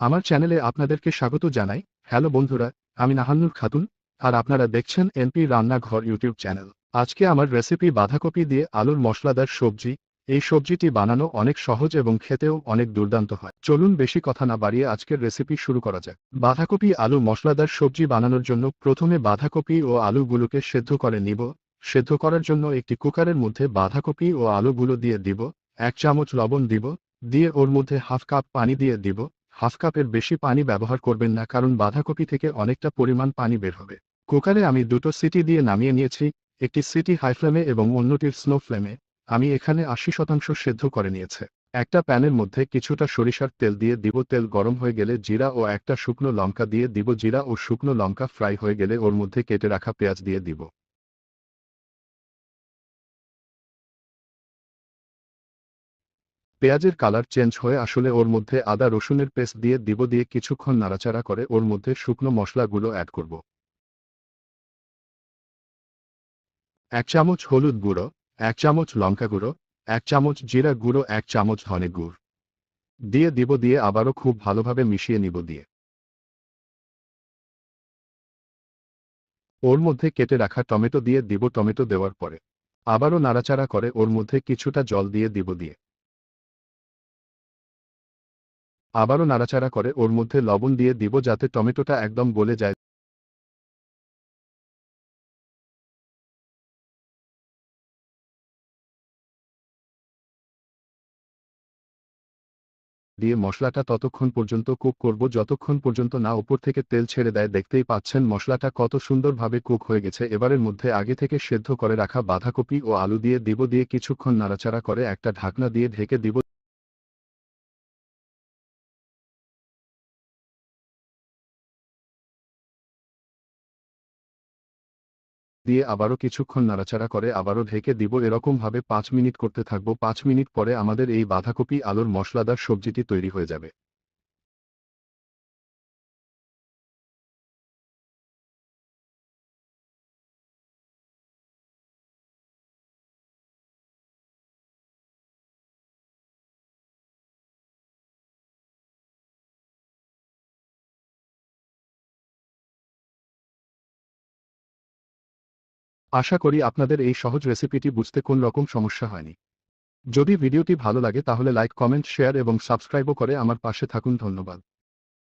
আমার চ্যানেলে আপনাদেরকে স্বাগত জানাই। হ্যালো বন্ধুরা, আমি নাহান্নুর খাতুন, আর আপনারা দেখছেন এনপি রান্নাঘর ইউটিউব চ্যানেল। আজকে আমার রেসিপি বাঁধাকপি দিয়ে আলুর মশলাদার সবজি। এই সবজিটি বানানো অনেক সহজ এবং খেতেও অনেক দুর্দান্ত হয়। চলুন বেশি কথা না বাড়িয়ে আজকের রেসিপি শুরু করা যাক। বাঁধাকপি আলু মশলাদার সবজি বানানোর জন্য প্রথমে বাঁধাকপি ও আলুগুলোকে সেদ্ধ করে নিব। সেদ্ধ করার জন্য একটি কুকারের মধ্যে বাঁধাকপি ও আলুগুলো দিয়ে দিব। এক চামচ লবণ দিব। দিয়ে ওর মধ্যে হাফ কাপ পানি দিয়ে দিব। হাফ কাপের বেশি পানি ব্যবহার করবেন না কারণ বাঁধাকপি থেকে অনেকটা পরিমাণ পানি বের হবে। কুকারে আমি দুটো সিটি দিয়ে নামিয়ে নিয়েছি, একটি সিটি হাই ফ্লেমে এবং অন্যটির স্লো ফ্লেমে। আমি এখানে আশি শতাংশ সেদ্ধ করে নিয়েছে। একটা প্যানের মধ্যে কিছুটা সরিষার তেল দিয়ে দিব, তেল গরম হয়ে গেলে জিরা ও একটা শুকনো লঙ্কা দিয়ে দিব, জিরা ও শুকনো লঙ্কা ফ্রাই হয়ে গেলে ওর মধ্যে কেটে রাখা পেঁয়াজ দিয়ে দিব। পেঁয়াজের কালার চেঞ্জ হয়ে আসলে ওর মধ্যে আদা রসুনের পেস্ট দিয়ে দিব দিয়ে কিছুক্ষণ নাড়াচাড়া করে ওর মধ্যে শুকনো মশলাগুলো অ্যাড করব। এক চামচ হলুদ গুঁড়ো, এক চামচ লঙ্কা গুঁড়ো, এক চামচ জিরা গুঁড়ো, এক চামচ ধনে গুড়। দিয়ে দিব দিয়ে আবারও খুব ভালোভাবে মিশিয়ে নিব দিয়ে। ওর মধ্যে কেটে রাখা টমেটো দিয়ে দিব টমেটো দেওয়ার পরে। আবারও নাড়াচাড়া করে ওর মধ্যে কিছুটা জল দিয়ে দিব দিয়ে। আবারও নাড়াচাড়া করে ওর মধ্যে লবণ দিয়ে দিব যাতে টমেটোটা একদম গলে যায়। দিয়ে মশলাটা ততক্ষণ পর্যন্ত কুক করব। যতক্ষণ পর্যন্ত না উপর থেকে তেল ছেড়ে দেয়, দেখতেই পাচ্ছেন মশলাটা কত সুন্দরভাবে কুক হয়ে গেছে। এবারের মধ্যে আগে থেকে সেদ্ধ করে রাখা বাঁধাকপি ও আলু দিয়ে দিব দিয়ে কিছুক্ষণ নাড়াচাড়া করে একটা ঢাকনা দিয়ে ঢেকে দিব। দিয়ে আবারও কিছুক্ষণ নাড়াচাড়া করে আবারও ঢেকে দিব। এরকম ভাবে পাঁচ মিনিট করতে থাকব। পাঁচ মিনিট পরে আমাদের এই বাঁধাকপি, আলুর মশলাদার সবজিটি তৈরি হয়ে যাবে। আশা করি আপনাদের এই সহজ রেসিপিটি বুঝতে কোন রকম সমস্যা হয়নি। যদি ভিডিওটি ভালো লাগে তাহলে লাইক, কমেন্ট, শেয়ার এবং সাবস্ক্রাইবও করে আমার পাশে থাকুন, ধন্যবাদ।